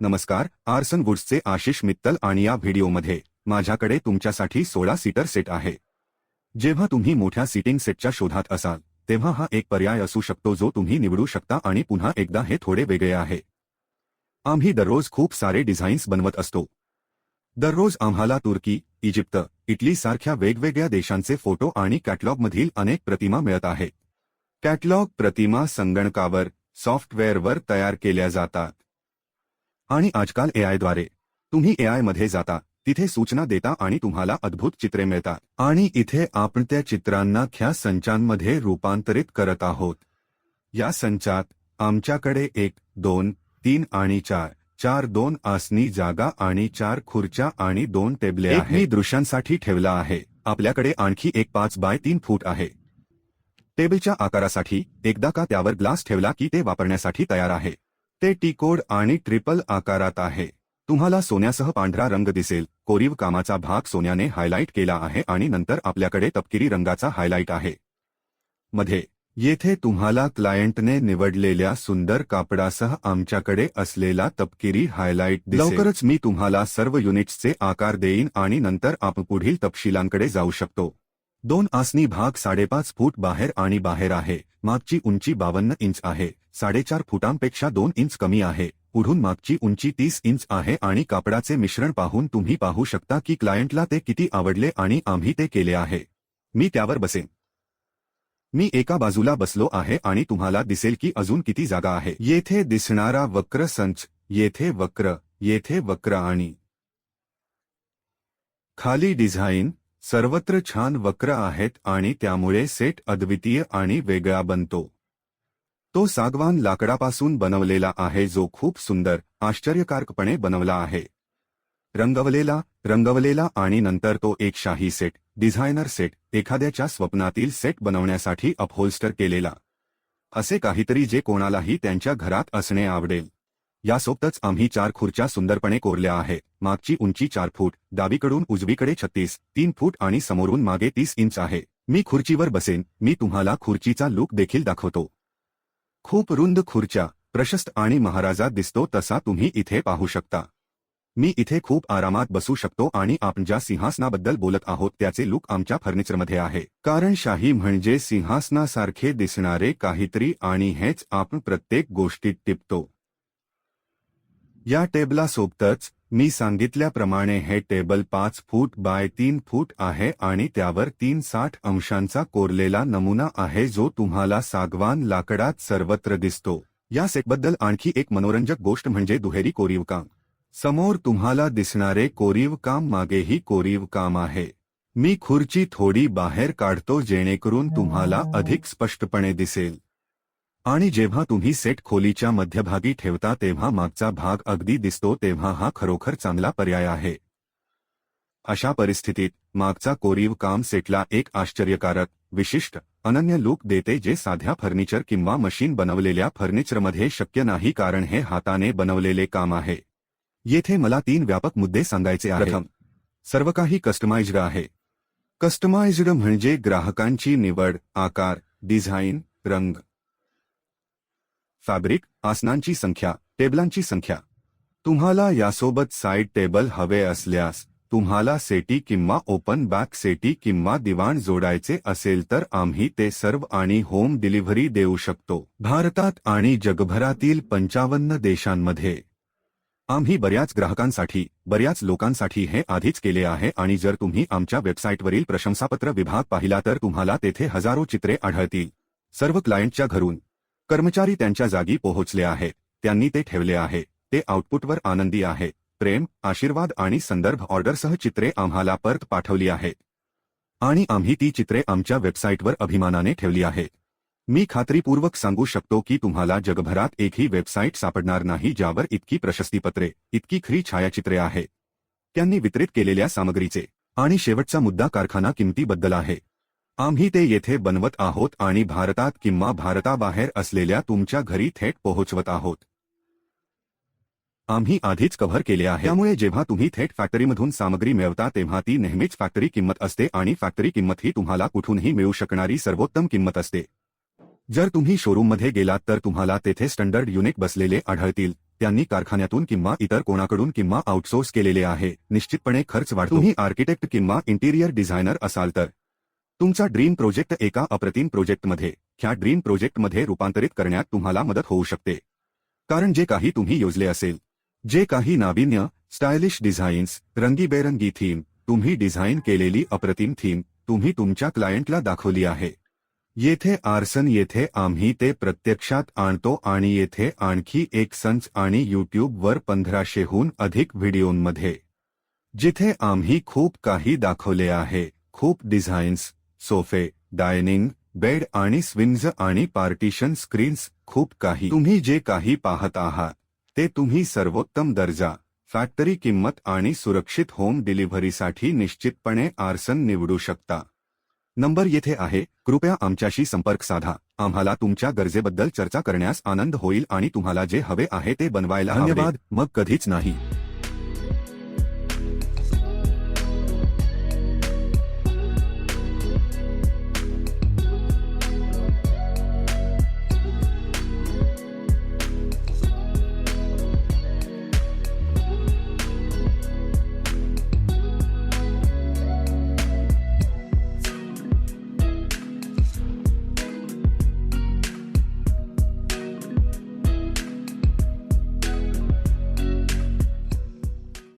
नमस्कार आर्सन वुड्सचे आशिष मित्तल आणि या व्हिडिओमध्ये माझ्याकडे तुमच्यासाठी सोळा सीटर सेट आहे. जेव्हा तुम्ही मोठ्या सीटिंग सेटच्या शोधात असाल तेव्हा हा एक पर्याय असू शकतो जो तुम्ही निवडू शकता आणि पुन्हा एकदा हे थोडे वेगळे आहे. आम्ही दररोज खूप सारे डिझाईन्स बनवत असतो. दररोज आम्हाला तुर्की इजिप्त इटली सारख्या वेगवेगळ्या देशांचे फोटो आणि कॅटलॉगमधील अनेक प्रतिमा मिळत आहेत. कॅटलॉग प्रतिमा संगणकावर सॉफ्टवेअरवर तयार केल्या जातात. आणि आजकाल एआयद्वारे तुम्ही एआयमध्ये जाता तिथे सूचना देता आणि तुम्हाला अद्भुत चित्रे मिळतात. आणि इथे आपण त्या चित्रांना ख्या संचांमध्ये रूपांतरित करत आहोत. या संचात आमच्याकडे एक दोन तीन आणि चार चार दोन आसनी जागा आणि चार खुर्च्या आणि दोन टेबले मी दृश्यांसाठी ठेवला आहे. आपल्याकडे आणखी एक पाच बाय तीन फूट आहे. टेबलच्या आकारासाठी एकदा का त्यावर ग्लास ठेवला की ते वापरण्यासाठी तयार आहे. ते टी कोड आणि ट्रिपल आकारात आहे. तुम्हाला सोन्यासह पांढरा रंग दिसेल. कोरीव कामाचा भाग सोन्याने हायलाईट केला आहे आणि नंतर आपल्याकडे तपकिरी रंगाचा हायलाईट आहे. मध्ये येथे तुम्हाला क्लायंटने निवडलेल्या सुंदर कापडासह आमच्याकडे असलेला तपकिरी हायलाइट लवकरच मी तुम्हाला सर्व युनिट्सचे आकार देईन आणि नंतर आपण पुढील तपशिलांकडे जाऊ शकतो. दोन आसनी भाग साडेपाच फूट बाहेर आणि बाहेर आहे. मागची उंची बावन्न इंच आहे. साडेचार फुटांपेक्षा दोन इंच कमी आहे. पुढून मागची उंची तीस इंच आहे आणि कापडाचे मिश्रण पाहून तुम्ही पाहू शकता की क्लायंटला ते किती आवडले आणि आम्ही ते केले आहे. मी त्यावर बसेन. मी एका बाजूला बसलो आहे आणि तुम्हाला दिसेल की अजून किती जागा आहे. येथे दिसणारा वक्र संच येथे वक्र येथे वक्र आणि खाली डिझाईन सर्वत्र छान वक्र आहेत आणि त्यामुळे सेट अद्वितीय आणि वेगळा बनतो. तो सागवान लाकडापासून बनवलेला आहे जो खूप सुंदर आश्चर्यकारकपणे बनवला आहे. रंगवलेला रंगवलेला आणि नंतर तो एक शाही सेट डिझायनर सेट एखाद्याच्या स्वप्नातील सेट बनवण्यासाठी अपहोल्स्टर केलेला. असे काहीतरी जे कोणालाही त्यांच्या घरात असणे आवडेल. यासोबतच आम्ही चार खुर्च्या सुंदरपणे कोरल्या आहे. मागची उंची चार फूट डावीकडून उजवीकडे छत्तीस तीन फूट आणि समोरून मागे तीस इंच आहे. मी खुर्चीवर बसेन मी तुम्हाला खुर्चीचा लुक देखील दाखवतो. खूप रुंद खुर्च्या प्रशस्त आणि महाराजा दिसतो तसा तुम्ही इथे पाहू शकता. मी इथे खूप आरामात बसू शकतो आणि आपण ज्या सिंहासनाबद्दल बोलत आहोत त्याचे लुक आमच्या फर्निचरमध्ये आहे. कारण शाही म्हणजे सिंहासनासारखे दिसणारे काहीतरी आणि हेच आपण प्रत्येक गोष्टीत टिपतो. या टेबलासोबतच मी सांगितल्याप्रमाणे हे टेबल पाच फूट बाय तीन फूट आहे आणि त्यावर तीन साठ अंशांचा कोरलेला नमुना आहे जो तुम्हाला सागवान लाकडात सर्वत्र दिसतो. या सेटबद्दल आणखी एक मनोरंजक गोष्ट म्हणजे दुहेरी कोरीव काम समोर तुम्हाला दिसणारे कोरीव काम मागेही कोरीव काम आहे. मी खुर्ची थोडी बाहेर काढतो जेणेकरून तुम्हाला अधिक स्पष्टपणे दिसेल. आणि जेव्हा तुम्ही सेट खोलीच्या मध्यभागी ठेवता तेव्हा मागचा भाग अगदी दिसतो तेव्हा हा खरोखर चांगला पर्याय आहे. अशा परिस्थितीत मागचा कोरीव काम सेटला एक आश्चर्यकारक विशिष्ट अनन्य लुक देते जे साध्या फर्निचर किंवा मशीन बनवलेल्या फर्निचरमध्ये शक्य नाही कारण हे हाताने बनवलेले काम आहे. येथे मला तीन व्यापक मुद्दे सांगायचे आहेत. सर्व काही कस्टमाइज्ड आहे. कस्टमाइज्ड म्हणजे ग्राहकांची निवड आकार डिझाईन रंग. फॅब्रिक आसनांची संख्या टेबलांची संख्या. तुम्हाला यासोबत साईड टेबल हवे असल्यास तुम्हाला सेटी किंवा ओपन बॅक सेटी किंवा दिवाण जोडायचे असेल तर आम्ही ते सर्व आणि होम डिलिव्हरी देऊ शकतो. भारतात आणि जगभरातील पंचावन्न देशांमध्ये. आम्ही बऱ्याच ग्राहकांसाठी बऱ्याच लोकांसाठी हे आधीच केले आहे आणि जर तुम्ही आमच्या वेबसाईटवरील प्रशंसापत्र विभाग पाहिला तर तुम्हाला तेथे हजारो चित्रे आढळतील. सर्व क्लायंटच्या घरून कर्मचारी त्यांच्या जागी पोहोचले आहेत. त्यांनी ते ठेवले आहे. ते आउटपुटवर आनंदी आहे. प्रेम आशीर्वाद आणि संदर्भ ऑर्डरसह चित्रे आम्हाला परत पाठवली आहेत. आणि आम्ही ती चित्रे आमच्या वेबसाईटवर अभिमानाने ठेवली आहेत. मी खात्रीपूर्वक सांगू शकतो की तुम्हाला जगभरात एकही वेबसाईट सापडणार नाही ज्यावर इतकी प्रशस्तीपत्रे इतकी खरी छायाचित्रे आहेत. त्यांनी वितरित केलेल्या सामग्रीचे आणि शेवटचा मुद्दा कारखाना किमतीबद्दल आहे. आम्ही ते येथे बनवत आहोत आणि भारतात किंवा भारताबाहेर असलेल्या तुमच्या घरी थेट पोहोचवत आहोत. आम्ही आधीच कव्हर केले आहे. त्यामुळे जेव्हा तुम्ही थेट फॅक्टरीमधून सामग्री मिळवता तेव्हा ती नेहमीच फॅक्टरी किंमत असते आणि फॅक्टरी किंमत ही तुम्हाला कुठूनही मिळू शकणारी सर्वोत्तम किंमत असते. जर तुम्ही शोरूममध्ये गेलात तर तुम्हाला तेथे स्टँडर्ड युनिट बसलेले आढळतील. त्यांनी कारखान्यातून किंवा इतर कोणाकडून किंवा आउटसोर्स केलेले आहे. निश्चितपणे खर्च वाढतो. तुम्ही आर्किटेक्ट किंवा इंटिरियर डिझायनर असाल तर. तुमचा ड्रीम प्रोजेक्ट एका अप्रतिम प्रोजेक्टमध्ये ह्या ड्रीम प्रोजेक्टमध्ये रूपांतरित करण्यात तुम्हाला मदत होऊ शकते. कारण जे काही तुम्ही योजले असेल जे काही नाविन्य स्टायलिश डिझाईन्स रंगीबेरंगी थीम तुम्ही डिझाईन केलेली अप्रतिम थीम तुम्ही तुमच्या क्लायंटला दाखवली आहे. येथे आर्सन येथे आम्ही ते प्रत्यक्षात आणतो आणि येथे आणखी एक संच आणि यूट्यूबवर पंधराशेहून अधिक व्हिडिओंमध्ये. जिथे आम्ही खूप काही दाखवले आहे खूप डिझाईन्स सोफे डायनिंग बेड आणि स्विंग्ज आणि पार्टिशन स्क्रीन्स खूप काही. तुम्ही जे काही पाहत आहात ते तुम्ही सर्वोत्तम दर्जा फॅक्टरी किंमत आणि सुरक्षित होम डिलिव्हरीसाठी निश्चितपणे आर्सन निवडू शकता. नंबर येथे आहे. कृपया आमच्याशी संपर्क साधा. आम्हाला तुमच्या गरजेबद्दल चर्चा करण्यास आनंद होईल आणि तुम्हाला जे हवे आहे ते बनवायला धन्यवाद. मग कधीच नाही.